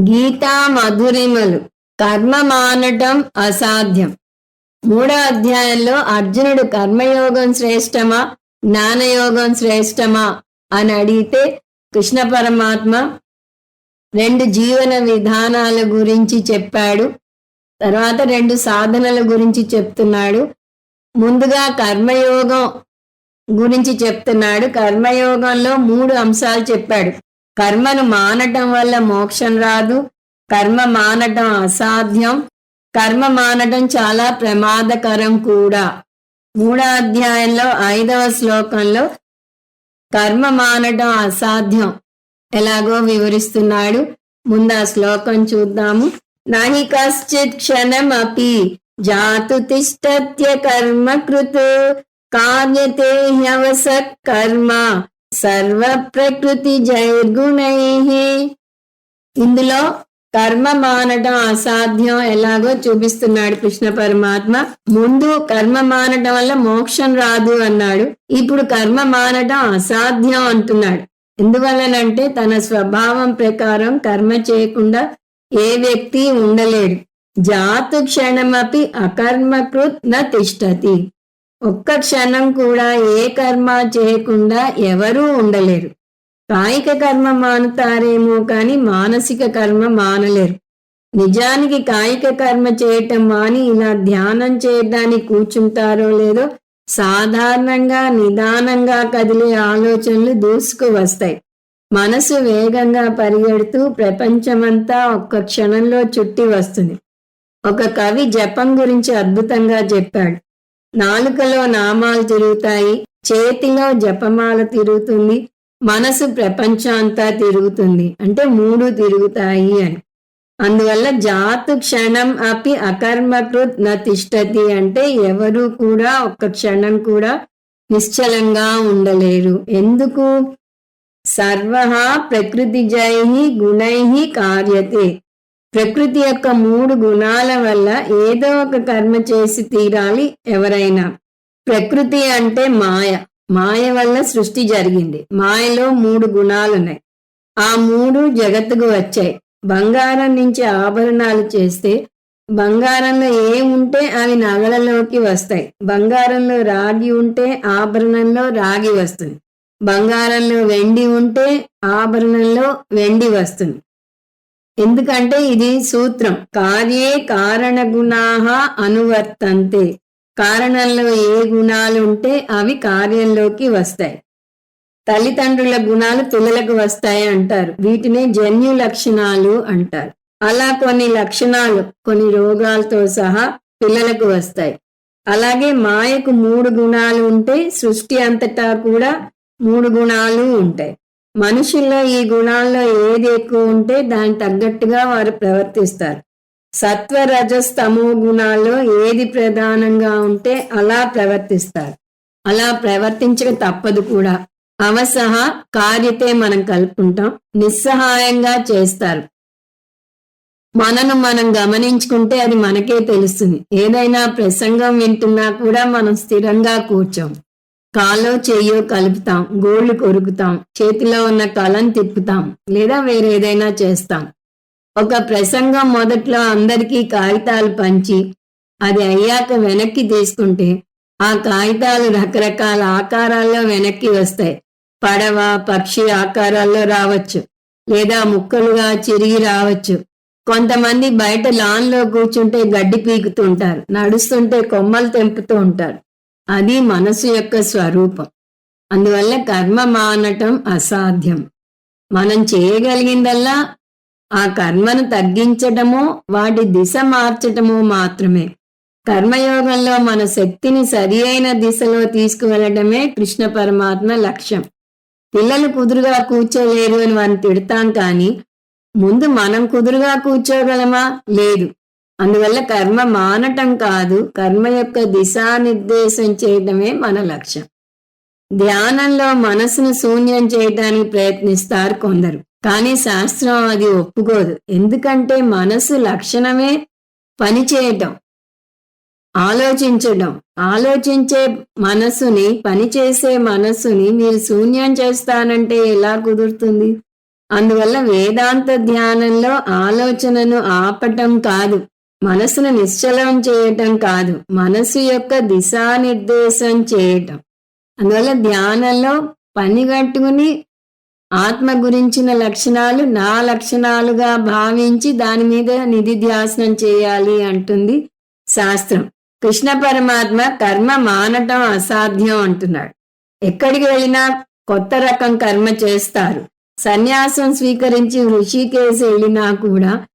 గీతా మధురిమలు. కర్మ మానటం అసాధ్యం. మూడో అధ్యాయంలో అర్జునుడు కర్మయోగం శ్రేష్టమా జ్ఞానయోగం శ్రేష్టమా అని అడిగితే కృష్ణ పరమాత్మ రెండు జీవన విధానాల గురించి చెప్పాడు. తర్వాత రెండు సాధనల గురించి చెప్తున్నాడు. ముందుగా కర్మయోగం గురించి చెప్తున్నాడు. కర్మయోగంలో మూడు అంశాలు చెప్పాడు. కర్మను మానటం వల్ల మోక్షం రాదు. కర్మ మానటం అసాధ్యం. కర్మ మానటం చాలా ప్రమాదకరం కూడా. మూడో అధ్యాయంలో ఐదవ శ్లోకంలో కర్మ మానటం అసాధ్యం. ఎలాగో వివరిస్తున్నాడు. ముందు ఆ శ్లోకం చూద్దాము. నహి కశ్చిత్ క్షణమపి జాతు తిష్టత్య కర్మ కృతు. కార్యతే హ్యవస కర్మ. సర్వ ప్రకృతి జైర్గుణై. ఇందులో కర్మ మానటం అసాధ్యం. ఎలాగో చూపిస్తున్నాడు కృష్ణ పరమాత్మ. ముందు కర్మ మానటం వల్ల మోక్షం రాదు అన్నాడు. ఇప్పుడు కర్మ మానటం అసాధ్యం అంటున్నాడు. ఎందువల్లనంటే తన స్వభావం ప్రకారం కర్మ చేయకుండా ఏ వ్యక్తి ఉండలేడు. జాతు క్షణమపి అకర్మకృత్ న తిష్టతి. ఒక్క క్షణం కూడా ఏ కర్మ చేయకుండా ఎవరూ ఉండలేరు. కాయిక కర్మ మానుతారేమో కానీ మానసిక కర్మ మానలేరు. నిజానికి కాయిక కర్మ చేయటం మాని ఇలా ధ్యానం చేయడానికి కూర్చుంటారో లేదో సాధారణంగా నిదానంగా కదిలే ఆలోచనలు దూసుకు వస్తాయి మనసు వేగంగా పరిగెడుతూ ప్రపంచమంతా ఒక్క క్షణంలో చుట్టి వస్తుంది. ఒక కవి జపం గురించి అద్భుతంగా చెప్పాడు. నాలుకలో నామాలు తిరుగుతాయి చేతిలో జపమాల తిరుగుతుంది మనసు ప్రపంచమంతా తిరుగుతుంది. అంటే మూడు తిరుగుతాయి అని. అందువల్ల జాతు క్షణం అపి అకర్మకృత్ న తిష్టతి అంటే ఎవరు కూడా ఒక్క క్షణం కూడా నిశ్చలంగా ఉండలేరు. ఎందుకు? సర్వ ప్రకృతి జై గుణై కార్యతే. ప్రకృతి యొక్క మూడు గుణాల వల్ల ఏదో ఒక కర్మ చేసి తీరాలి ఎవరైనా. ప్రకృతి అంటే మాయ. మాయ వల్ల సృష్టి జరిగింది. మాయలో మూడు గుణాలున్నాయి. ఆ మూడు జగత్తుకు వచ్చాయి. బంగారం నుంచి ఆభరణాలు చేస్తే బంగారంలో ఏ ఉంటే అవి నగలలోకి వస్తాయి. బంగారంలో రాగి ఉంటే ఆభరణంలో రాగి వస్తుంది. బంగారంలో వెండి ఉంటే ఆభరణంలో వెండి వస్తుంది. ఎందుకంటే ఇది సూత్రం. కార్యే కారణ గుణాహ అనువర్తంతే. కారణంలో ఏ గుణాలు ఉంటే అవి కార్యంలోకి వస్తాయి. తల్లిదండ్రుల గుణాలు పిల్లలకు వస్తాయి అంటారు. వీటినే జన్యు లక్షణాలు అంటారు. అలా కొన్ని లక్షణాలు కొన్ని రోగాలతో సహా పిల్లలకు వస్తాయి. అలాగే మాయకు మూడు గుణాలు ఉంటే సృష్టి అంతటా కూడా మూడు గుణాలు ఉంటాయి. మనుషుల్లో ఈ గుణాల్లో ఏది ఎక్కువ ఉంటే దానికి తగ్గట్టుగా వారు ప్రవర్తిస్తారు. సత్వరజస్తమో గుణాల్లో ఏది ప్రధానంగా ఉంటే అలా ప్రవర్తిస్తారు. అలా ప్రవర్తించక తప్పదు కూడా. అవసహ కార్యతే మనం కలుపుకుంటాం నిస్సహాయంగా చేస్తారు. మనను మనం గమనించుకుంటే అది మనకే తెలుస్తుంది. ఏదైనా ప్రసంగం వింటున్నా కూడా మనం స్థిరంగా కూర్చోం. కాలో చెయ్యో కలుపుతాం గోళ్ళు కొరుకుతాం చేతిలో ఉన్న కలం తిప్పుతాం లేదా వేరేదైనా చేస్తాం. ఒక ప్రసంగం మొదట్లో అందరికీ కాగితాలు పంచి అది అయ్యాక వెనక్కి తీసుకుంటే ఆ కాగితాలు రకరకాల ఆకారాల్లో వెనక్కి వస్తాయి. పడవ పక్షి ఆకారాల్లో రావచ్చు లేదా ముక్కలుగా చిరిగి రావచ్చు. కొంతమంది బయట లాన్లో కూర్చుంటే గడ్డి పీకుతుంటారు నడుస్తుంటే కొమ్మలు తెంపుతూ ఉంటారు. అది మనసు యొక్క స్వరూపం. అందువల్ల కర్మ మానటం అసాధ్యం. మనం చేయగలిగిందల్లా ఆ కర్మను తగ్గించటమో వాటి దిశ మార్చటమో మాత్రమే. కర్మయోగంలో మన శక్తిని సరి అయిన దిశలో తీసుకువెళ్ళటమే కృష్ణ పరమాత్మ లక్ష్యం. పిల్లలు కుదురుగా కూర్చోలేరు అని వారిని తిడతాం కానీ ముందు మనం కుదురుగా కూర్చోగలమా? లేదు. అందువల్ల కర్మ మానటం కాదు. కర్మ యొక్క దిశానిర్దేశం చేయటమే మన లక్ష్యం. ధ్యానంలో మనసును శూన్యం చేయడానికి ప్రయత్నిస్తారు కొందరు. కానీ శాస్త్రం అది ఒప్పుకోదు. ఎందుకంటే మనసు లక్షణమే పని చేయటం ఆలోచించడం ఆలోచించే మనసుని పనిచేసే మనసుని మీరు శూన్యం చేస్తానంటే ఎలా కుదురుతుంది? అందువల్ల వేదాంత ధ్యానంలో ఆలోచనను ఆపటం కాదు. మనసును నిశ్చలం చేయటం కాదు మనసు యొక్క దిశానిర్దేశం చేయటం. అందువల్ల ధ్యానంలో పని కట్టుకుని ఆత్మ గురించిన లక్షణాలు నా లక్షణాలుగా భావించి దాని మీద నిధి ధ్యాసనం చేయాలి అంటుంది శాస్త్రం. కృష్ణ పరమాత్మ కర్మ మానటం అసాధ్యం అంటున్నాడు. ఎక్కడికి వెళ్ళినా కొత్త రకం కర్మ చేస్తారు. సన్యాసం స్వీకరించి ఋషికేశ్ వెళ్ళినా కూడా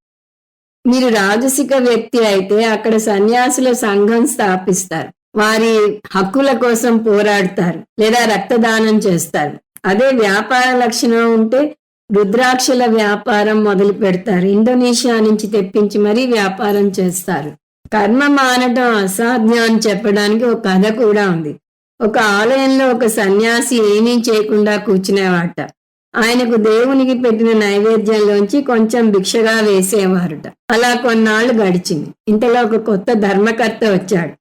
మీరు రాజసిక వ్యక్తి అయితే అక్కడ సన్యాసుల సంఘం స్థాపిస్తారు. వారి హక్కుల కోసం పోరాడతారు లేదా రక్తదానం చేస్తారు. అదే వ్యాపార లక్షణం ఉంటే రుద్రాక్షల వ్యాపారం మొదలు పెడతారు. ఇండోనేషియా నుంచి తెప్పించి మరీ వ్యాపారం చేస్తారు. కర్మ మానటం అసాధ్యం అని చెప్పడానికి ఒక కథ కూడా ఉంది. ఒక ఆలయంలో ఒక సన్యాసి ఏమీ చేయకుండా కూర్చునేవాట. ఆయనకు దేవునికి పెట్టిన నైవేద్యంలోంచి కొంచెం భిక్షగా వేసేవారుట. అలా కొన్నాళ్ళు గడిచింది. ఇంతలో ఒక కొత్త ధర్మకర్త వచ్చాడు.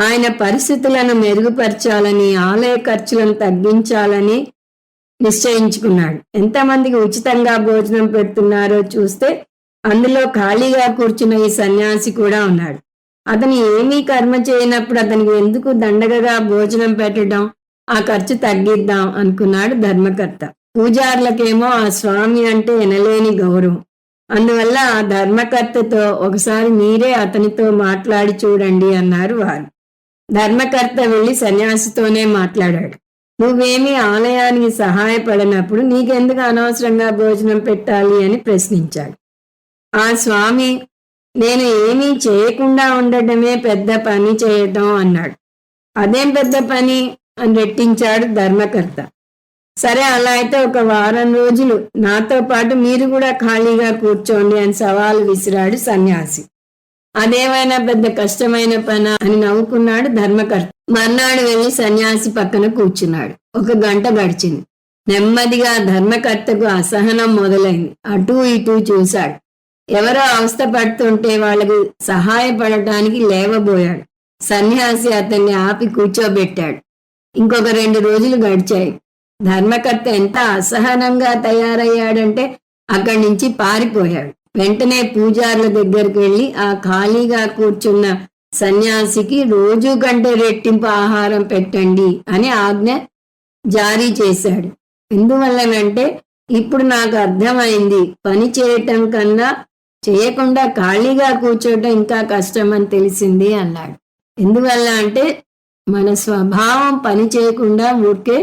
ఆయన పరిస్థితులను మెరుగుపరచాలని ఆలయ ఖర్చులను తగ్గించాలని నిశ్చయించుకున్నాడు. ఎంతమందికి ఉచితంగా భోజనం పెడుతున్నారో చూస్తే అందులో ఖాళీగా కూర్చున్న ఈ సన్యాసి కూడా ఉన్నాడు. అతను ఏమీ కర్మ చేయనప్పుడు అతనికి ఎందుకు దండగగా భోజనం పెట్టడం ఆ ఖర్చు తగ్గిద్దాం అనుకున్నాడు ధర్మకర్త. పూజార్లకేమో ఆ స్వామి అంటే ఎనలేని గౌరవం. అందువల్ల ఆ ధర్మకర్తతో ఒకసారి మీరే అతనితో మాట్లాడి చూడండి అన్నారు వారు. ధర్మకర్త వెళ్ళి సన్యాసితోనే మాట్లాడాడు. నువ్వేమీ ఆలయానికి సహాయపడినప్పుడు నీకెందుకు అనవసరంగా భోజనం పెట్టాలి అని ప్రశ్నించాడు. ఆ స్వామి నేను ఏమీ చేయకుండా ఉండటమే పెద్ద పని చేయటం అన్నాడు. అదేం పెద్ద పని? అని రెట్టించాడు ధర్మకర్త. సరే అలా అయితే ఒక వారం రోజులు. నాతో పాటు మీరు కూడా ఖాళీగా కూర్చోండి అని సవాలు విసిరాడు సన్యాసి. అదేమైనా పెద్ద కష్టమైన పన అని నవ్వుకున్నాడు ధర్మకర్త. మర్నాడు వెళ్ళి సన్యాసి పక్కన కూర్చున్నాడు. ఒక గంట గడిచింది. నెమ్మదిగా ధర్మకర్తకు అసహనం మొదలైంది. అటూ ఇటూ చూశాడు. ఎవరో అవస్థ పడుతుంటే వాళ్ళకి సహాయపడటానికి లేవబోయాడు. సన్యాసి అతన్ని ఆపి కూర్చోబెట్టాడు. ఇంకొక రెండు రోజులు గడిచాయి. ధర్మకర్త ఎంత అసహనంగా తయారయ్యాడంటే అక్కడి నుంచి పారిపోయాడు. వెంటనే పూజార్ల దగ్గరికి వెళ్ళి ఆ ఖాళీగా కూర్చున్న సన్యాసికి రోజు కంటే రెట్టింపు ఆహారం పెట్టండి అని ఆజ్ఞ జారీ చేశాడు. ఎందువల్లనంటే ఇప్పుడు నాకు అర్థమైంది పని చేయటం కన్నా చేయకుండా ఖాళీగా కూర్చోవటం ఇంకా కష్టం అని తెలిసింది అన్నాడు. ఎందువల్ల అంటే మన స్వభావం పని చేయకుండా ఊరికే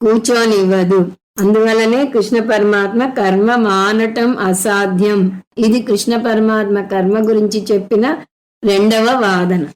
కూర్చోనివ్వదు. అందువలనే కృష్ణ పరమాత్మ కర్మ మానటం అసాధ్యం. ఇది కృష్ణ పరమాత్మ కర్మ గురించి చెప్పిన రెండవ వాదన.